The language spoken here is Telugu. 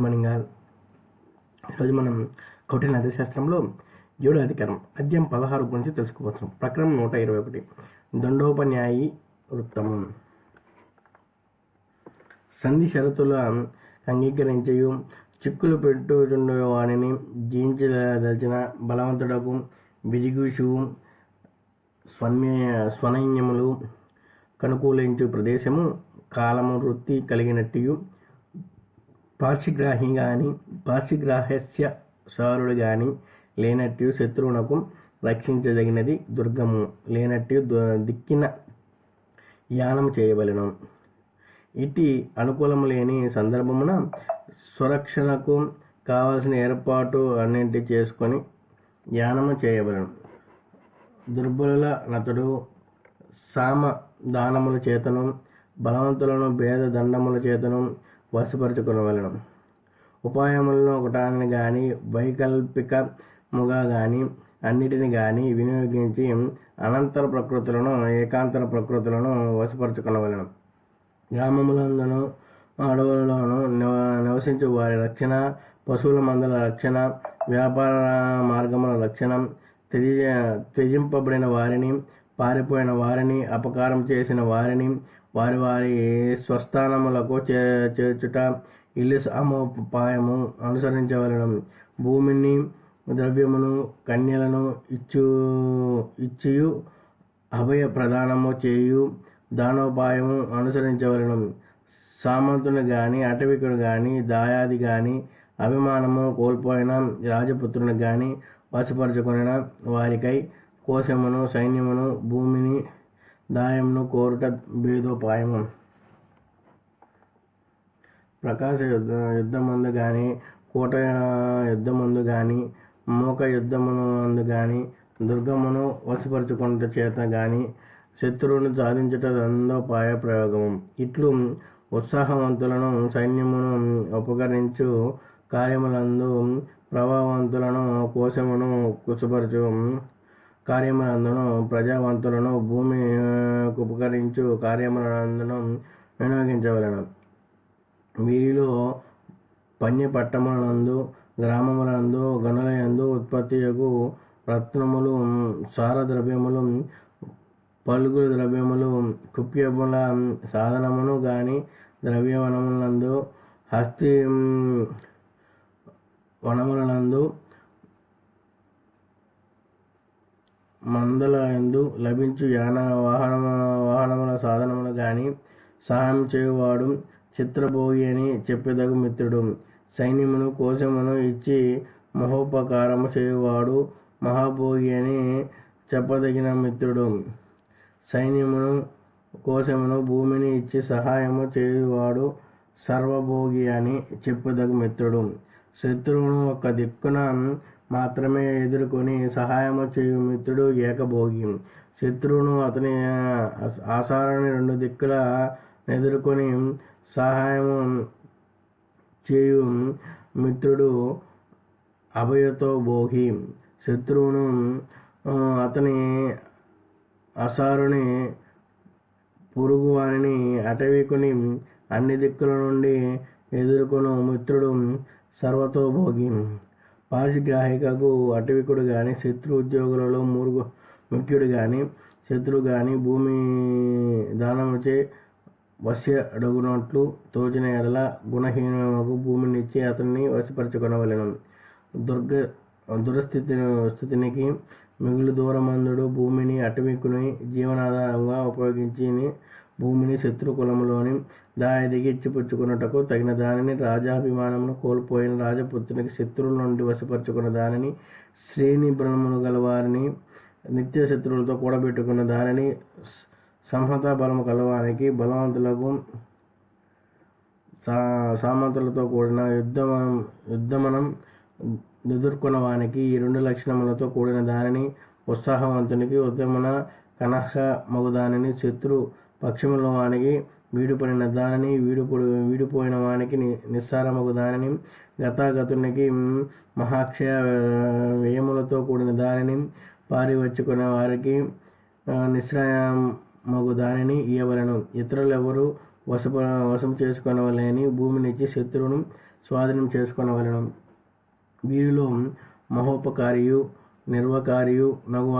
మార్నింగ్ ఈరోజు మనం కౌటిల్య నది శాస్త్రంలో ఏడో అధికారం అధ్యాయం పదహారు గురించి తెలుసుకోవచ్చు ప్రకరణం నూట ఇరవై ఒకటి. దండోపన్యాయి వృత్తము. సంధి షరతుల అంగీకరించయు చిక్కులు పెట్టుచుండు వానిని జయించదలిచిన బలవంతుడకు విజిగుషు స్వన్య స్వనైన్యములు కనుకూలించు ప్రదేశము కాలము వృత్తి కలిగినట్టు పార్శ్వగ్రాహి గాని పార్శ్వగ్రాహ్యస్య సారుడు గాని లేనట్టు శత్రువునకు రక్షించదగినది దుర్గము. లేనట్టు దు- దిక్కిన యానం చేయవలెను. ఇటు అనుకూలము లేని సందర్భమున సురక్షణకు కావలసిన ఏర్పాటు అన్నింటి చేసుకొని యానము చేయవలెను. దుర్బలుల నతుడు సామ దానముల చేతను బలవంతులను భేద దండముల చేతను వశపరచుకునవలెను ఉపాయములను ఒకటాన్ని కానీ వైకల్పికముగా కానీ అన్నిటిని కానీ వినియోగించి అనంతర ప్రకృతులను ఏకాంతర ప్రకృతులను వశపరచుకునవలెను గ్రామములందును అడవులలోను నివ- నివసించు వారి రక్షణ పశువుల మందల రక్షణ వ్యాపార మార్గముల రక్షణ త్యజ త్యజింపబడిన వారిని పారిపోయిన వారిని అపకారం చేసిన వారిని వారి వారి స్వస్థానములకు చే చేర్చుట ఇల్లు సమోపాయము అనుసరించవలెను. భూమిని ద్రవ్యమును కన్యలను ఇచ్చు ఇచ్చియు అభయ ప్రదానము చేయు దానోపాయము అనుసరించవలను. సామంతుని గాని అటవికుడు గాని దాయాది గాని అభిమానము కోల్పోయిన రాజపుత్రుని గాని వశపరచుకొనిన వారికై కోశమును సైన్యమును భూమిని దాయంను కోరుట భేదోపాయము. ప్రకాశ యుద్ధ యుద్ధమందు కానీ కోట యుద్ధమందు కానీ మూక యుద్ధమును యుద్ధమునందు కానీ దుర్గమును వశపరచుకొనుట చేత కానీ శత్రువును సాధించుట దందోపాయ ప్రయోగము. ఇట్లు ఉత్సాహవంతులను సైన్యమును ఉపకరించు కార్యములందు ప్రభావవంతులను కోశమును కుసపరచు కార్యములందును ప్రజావంతులను భూమి ఉపకరించు కార్యమునందును వినియోగించవలెను. వీరిలో పన్య పట్టణములందు గ్రామములందు గనులయందు ఉత్పత్తియగు రత్నములు సారద్రవ్యములు పలుకులు ద్రవ్యములు కుప్యముల సాధనమును గాని ద్రవ్యవనములందు హస్తి వనములందు మందల ఎందు లభించు యాన వాహనమ వాహనముల సాధనములు గాని సహాయం చేయువాడు చిత్రభోగి అని చెప్పెదగు మిత్రుడు. సైన్యమును కోశమును ఇచ్చి మహోపకారము చేయువాడు మహాభోగి అని చెప్పదగిన మిత్రుడు. సైన్యమును కోశమును భూమిని ఇచ్చి సహాయము చేయువాడు సర్వభోగి అని చెప్పుదగు మిత్రుడు. శత్రువును ఒక దిక్కున మాత్రమే ఎదుర్కొని సహాయము చేయు మిత్రుడు ఏకభోగి. శత్రువును అతని ఆసారాన్ని రెండు దిక్కుల ఎదుర్కొని సహాయము చేయు మిత్రుడు అభయతో భోగి. శత్రువును అతని అసారుని పురుగువానిని అటవీకుని అన్ని దిక్కుల నుండి ఎదుర్కొను మిత్రుడు సర్వతోభోగి. పారిగ్రాహికకు అటవికుడు గాని శత్రు ఉద్యోగులలో మూర్గు ముఖ్యుడు గాని శత్రువు గాని భూమి దానముచే వశ్య అడుగునట్లు తోచిన ఎడల గుణహీనకు భూమినిచ్చి అతన్ని వశపరచుకొనవలెను. దుర్గ దురస్థితి స్థితినికి మిగులు దూరమందుడు భూమిని అటవికుని జీవనాధారంగా ఉపయోగించి భూమిని శత్రు కులములోని దాయదిగి ఇచ్చిపుచ్చుకున్నటకు తగిన దానిని రాజాభిమానమును కోల్పోయిన రాజపుత్రునికి శత్రువుల నుండి వశపరుచుకున్న దానిని శ్రేణి బ్రహ్మను గల వారిని నిత్య శత్రువులతో కూడబెట్టుకున్న దానిని సంహత బలము కలవానికి బలవంతులకు సా- సామంతులతో కూడిన యుద్ధమనం యుద్ధమనం ఎదుర్కొన్న వానికి ఈ రెండు లక్షణములతో కూడిన దానిని ఉత్సాహవంతునికి ఉద్యమన కనహ మగు దానిని శత్రు పక్షముల వానికి వీడుపడిన దానిని వీడుపడు వీడిపోయిన వానికి నిస్సారమగు దానిని గతాగతునికి మహాక్షయ వ్యయములతో కూడిన దానిని పారివచ్చుకున్న వారికి నిశ్రయమగు దానిని ఇయ్యవలను. ఇతరులెవరు వసప వశం చేసుకొనవలేని భూమినిచ్చి శత్రువును స్వాధీనం చేసుకొనవలెను. వీరిలో మహోపకారియు నిర్వకారియు నగువ